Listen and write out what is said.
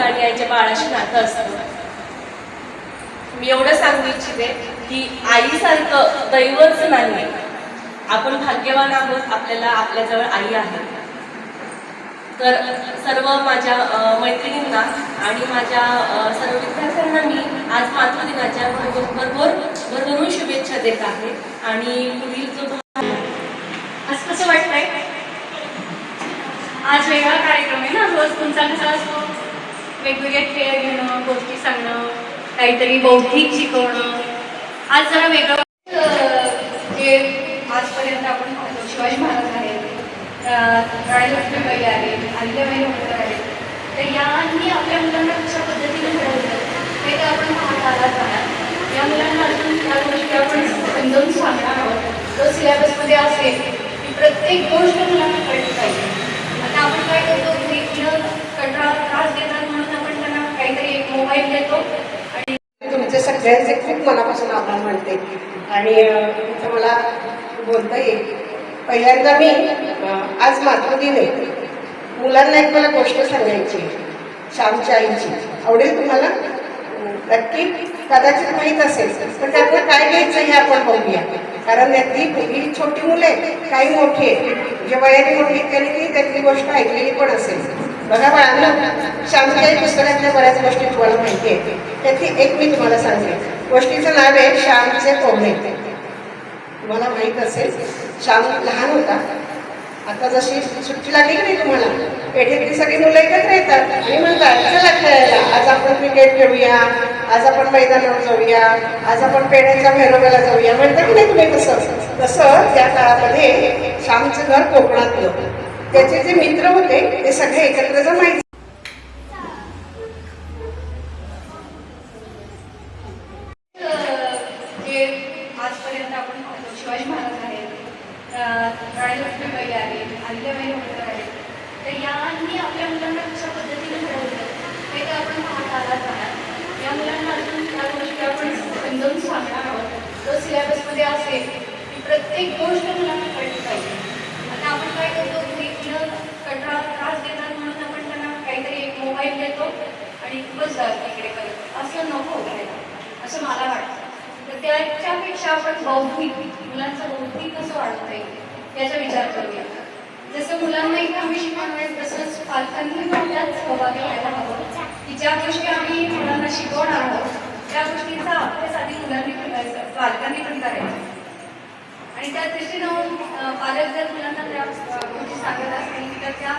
बाळाचं आणि आईच्या बाळाशी नातं असतं. मी एवढं सांगू इच्छिते की आईसारखं दैवच नाही आपण भाग्यवान आहोत आपल्याला आपल्याजवळ आई आहे. तर सर्व माझ्या मैत्रिणींना आणि माझ्या सर्व विद्यार्थ्यांना मी आज मातृदिनाच्या भरभर भरभर भरभरून शुभेच्छा देत आहे. आणि पुढील जो असं कसं वाटतंय? आज वेगळा कार्यक्रम आहे ना रोज तुमचा कसा असतो? वेगवेगळे खेळ घेणं गोष्टी सांगणं काहीतरी बौद्धिक शिकवणं. आज जरा वेगळं जे आजपर्यंत आपण पाहतो शिवाजी महाराज आहेत राणी लक्ष्मीबाई आहेत अहिल्याबाई होळकर आहेत. तर यांनी आपल्या मुलांना कशा पद्धतीने घडवलं? हे तर आपण पाहत आलाच आहात या मुलांना अजून त्या गोष्टी आपण समजावून सांगणार आहोत. तो सिलेबसमध्ये असेल की प्रत्येक गोष्ट मुलांना कळली पाहिजे आता आपण काय करतो घरी मुलं कंटाळा त्रास देतात म्हणून आपण त्यांना काहीतरी एक देतो आणि तुमचे सगळ्यांचे खूप मनापासून आभार मानते. आणि इथं मला बोलता येईल. पहिल्यांदा मी आज मातृदिन आहे. मुलांना एक मला गोष्ट सांगायची श्यामच्या आईची. आवडेल तुम्हाला? नक्की. कदाचित माहीत असेल. पण त्यातनं काय घ्यायचं हे आपण बघूया. कारण यातली ही छोटी मुलं काही मोठी आहेत. जे वयाने मोठी त्यांनी ती त्यातली गोष्ट ऐकलेली पण असेल. बघा बाळांना श्यामच्या पुस्तकातल्या बऱ्याच गोष्टी तुम्हाला माहिती आहेत त्यातली एक मी तुम्हाला सांगते. गोष्टीचं नाव आहे श्यामचे कोंबडे. तुम्हाला माहीत असेल श्याम लहान होता. आता जशी सुट्टी लागली की नाही तुम्हाला? पेठेतली सगळी मुलं एकत्र येतात. आणि म्हणतात चला खेळायला. आज आपण क्रिकेट खेळूया. आज आपण मैदानावर जाऊया. आज आपण पेढ्याच्या भैरवाला जाऊया. म्हणता की नाही तुम्ही तसं? तसं त्या काळामध्ये श्यामचं घर कोकणातलं त्याचे जे मित्र होते ते सगळे एकत्र जमायचे जे आजपर्यंत आपण पाहतो शिवाजी महाराज आहेत अं, राणी लक्ष्मीबाई आहेत अहिल्याबाई होळकर आहेत तर यांनी आपल्या मुलांना कशा पद्धतीने घडवलं? हे तर आपण पाहत आलाच आहात या मुलांना अजून त्या गोष्टी आपण समजावून सांगणार आहोत. जो सिलेबसमध्ये असेल की प्रत्येक गोष्ट मुलांना कळली पाहिजे आता आपण काय करतो घरी मुलं कंटाळा त्रास देतात म्हणून आपण त्यांना काहीतरी एक मोबाईल देतो आणि बस जा इकडे करत असं नको व्हायला असं मला वाटतं. तर त्याच्यापेक्षा आपण बौद्धिक मुलांचं बौद्धिक कसं वाढवता येईल याचा विचार करूया. जसं मुलांनाही आम्ही शिकवणार तसंच पालकांनी पण त्यात सहभागी व्हायला हवं. की ज्या गोष्टी आम्ही मुलांना शिकवणार आहोत त्या गोष्टींचा अभ्यास आधी मुलांनी पण करायचा पालकांनी पण करायचा. आणि त्या दृष्टीनं पालक जर मुलांना त्या गोष्टी सांगत असतील तर त्या